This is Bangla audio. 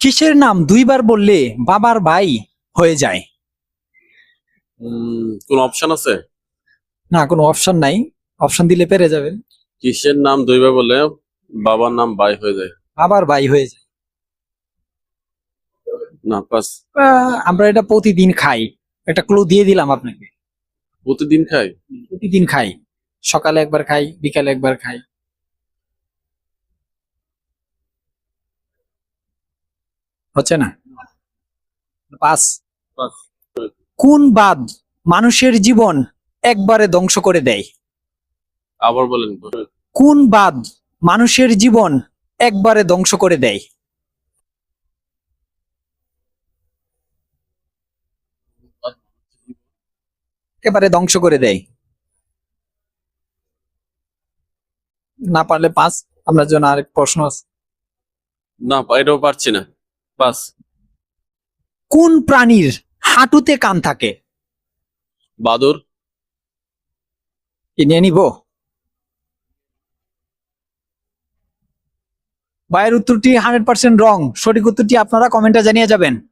কিসের নাম দুইবার বললে বাবার ভাই হয়ে যায়? কোন অপশন আছে? না কোনো অপশন নাই। অপশন দিলে পেরে যাবেন। কিসের নাম দুইবার বললে বাবার নাম ভাই হয়ে যায়? বাবার ভাই হয়ে যায়। না পাস। আহ, আমরা এটা প্রতিদিন খাই। একটা ক্লু দিয়ে দিলাম আপনাকে। প্রতিদিন খাই? প্রতিদিন খাই। সকালে একবার খাই বিকালে একবার খাই। হচ্ছে না? পাস। কোন বাদ মানুষের জীবন একবারে ধ্বংস করে দেয়? আবার বলেন কোন বাদ মানুষের জীবন একবারে ধ্বংস করে দেয়? একেবারে ধ্বংস করে দেয়। না পারলে পাঁচ আপনার জন্য আরেক প্রশ্ন আছে। না এটাও পারছি না। পাস কোন প্রাণীর হাঁটুতে কান থাকে? বাদুর। কিনে নিয়ে নিব। বাইরের উত্তরটি হান্ড্রেড পার্সেন্ট রং সঠিক উত্তরটি আপনারা কমেন্টে জানিয়ে যাবেন।